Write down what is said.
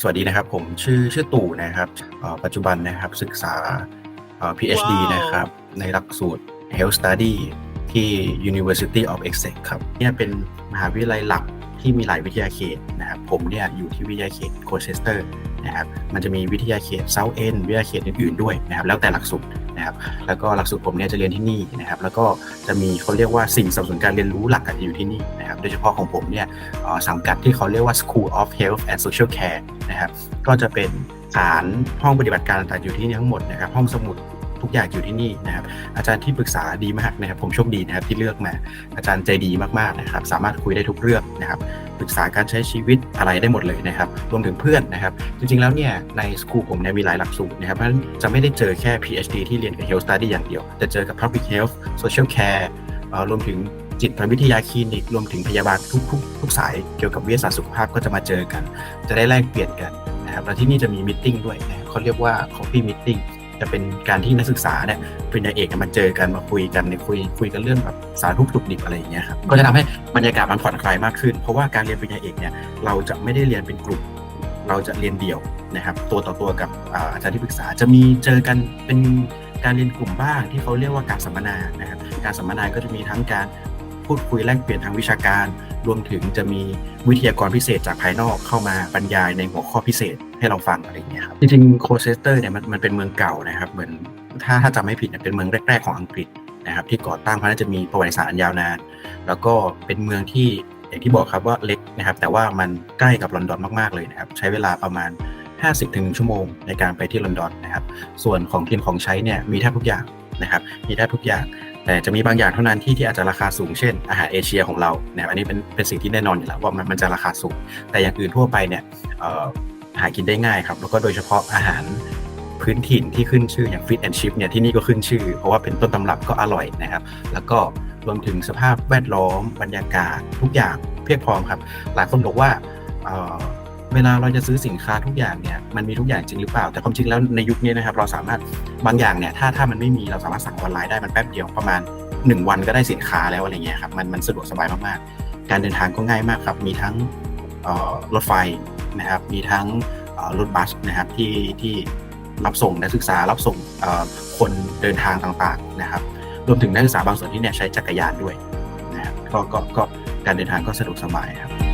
สวัสดีนะครับ ผมชื่อชื่อตู่นะครับเอ่อปัจจุบันนะครับศึกษาเอ่อ PhD ว้าวนะครับ ในหลักสูตร Health Study ที่ University of Essex ครับเนี่ยเป็นมหาวิทยาลัยหลักที่มีหลายวิทยาเขตนะครับ ผมเนี่ยอยู่ที่วิทยาเขตโคเชสเตอร์ นะครับมันจะมีวิทยาเขต South End วิทยาเขตอื่นๆด้วยนะครับแล้วแต่หลักสูตรนะครับแล้วก็หลักสูตรผมเนี่ยจะเรียนที่นี่นะครับแล้วก็จะมีเขาเรียกว่าสิ่งสนับสนุนการเรียนรู้หลักอะอยู่ที่นี่นะครับโดยเฉพาะของผมเนี่ยสังกัดที่เขาเรียกว่า School of Health and Social Care นะครับก็จะเป็นฐานห้องปฏิบัติการต่างๆอยู่ที่นี่ทั้งหมดนะครับห้องสมุดทุกอย่างอยู่ที่นี่นะครับอาจารย์ที่ปรึกษาดีมากนะครับ ผมโชคดีนะครับที่เลือกมาอาจารย์ใจดีมากๆนะครับ สามารถคุยได้ทุกเรื่องนะครับ ปรึกษาการใช้ชีวิตอะไรได้หมดเลยนะครับ รวมถึงเพื่อนนะครับ จริงๆแล้วเนี่ยในสคูลผมเนี่ยมีหลายหลักสูตรนะครับ เพราะฉะนั้นจะไม่ได้เจอแค่ PhD ที่เรียนกับ Health Study อย่างเดียว แต่เจอกับ Public Health Social Care รวมถึงจิตวิทยาคลินิก รวมถึงพยาบาลทุกทุกทุกสายเกี่ยวกับวิทยาศาสตร์สุขภาพก็จะมาเจอกัน จะได้แลกเปลี่ยนกันนะครับ แล้วที่นี่จะมีมิ팅ด้วยนะเขาเรียกว่า coffee meeting จะเป็นการที่นักศึกษาเนี่ยปริญญาเอกเนี่ยมาเจอกันมาคุยกันในคุยคุยกันเรื่องแบบสารทุกข์สุขดิบอะไรอย่างเงี้ยครับก็จะทำให้บรรยากาศมันผ่อนคลายมากขึ้น เพราะว่าการเรียนปริญญาเอกเนี่ยเราจะไม่ได้เรียนเป็นกลุ่ม เราจะเรียนเดี่ยวนะครับ ตัวต่อตัวกับอาอาจารย์ที่ปรึกษาจะมีเจอกันเป็นการเรียนกลุ่มบ้างที่เขาเรียกว่าการสัมมนานะครับการสัมมนาก็จะมีทั้งการพูดคุยแลกเปลี่ยนทางวิชาการ รวมถึงจะมีวิทยากรพิเศษจากภายนอกเข้ามาบรรยายในหัวข้อพิเศษให้เราฟังอะไรอย่างเงี้ยครับจริงๆโคเชสเตอร์เนี่ยมันมันเป็นเมืองเก่านะครับเหมือนถ้าถ้าจำไม่ผิดเนี่ยเป็นเมืองแรก ๆของอังกฤษนะครับที่ก่อตั้งเพราะน่าจะมีประวัติศาสตร์อันยาวนาน แล้วก็เป็นเมืองที่อย่างที่บอกครับว่าเล็กนะครับแต่ว่ามันใกล้กับลอนดอนมากๆเลยนะครับใช้เวลาประมาณ 50ถึง1ชั่วโมงในการไปที่ลอนดอนนะครับส่วนของกินของใช้เนี่ยมีแทบทุกอย่างนะครับมีแทบทุกอย่าง แต่จะมีบางอย่างเท่านั้นที่ที่อาจจะราคาสูงเช่นอาหารเอเชียของเราเนะครับอันนี้เป็นเป็นสิ่งที่แน่นอนอยู่แล้วว่ามันมันจะราคาสูง แต่อย่างอื่นทั่วไปเนี่ยหากินได้ง่ายครับ แล้วก็โดยเฉพาะอาหารพื้นถิ่นที่ขึ้นชื่ออย่างฟิตแอนชิพเนี่ยที่นี่ก็ขึ้นชื่อ เพราะว่าเป็นต้นตำรับก็อร่อยนะครับ แล้วก็รวมถึงสภาพแวดล้อมบรรยากาศทุกอย่างเพียบพร้อมครับ หลายคนบอกว่า เวลาเราจะซื้อสินค้าทุกอย่างเนี่ยมันมีทุกอย่างจริงหรือเปล่า แต่ความจริงแล้วในยุคนี้นะครับเราสามารถบางอย่างเนี่ยถ้าถ้ามันไม่มีเราสามารถสั่งออนไลน์ได้มันแป๊บเดียวประมาณ 1 วันก็ได้สินค้าแล้วอะไรเงี้ยครับมันมันสะดวกสบายมากๆ การเดินทางก็ง่ายมากครับมีทั้งรถไฟนะครับมีทั้งรถบัสนะครับที่ที่รับส่งนักศึกษารับส่งคนเดินทางต่างๆนะครับรวมถึงนักศึกษาบางส่วนที่เนี่ยใช้จักรยานด้วยนะครับก็ก็ก็การเดินทางก็สะดวกสบายครับ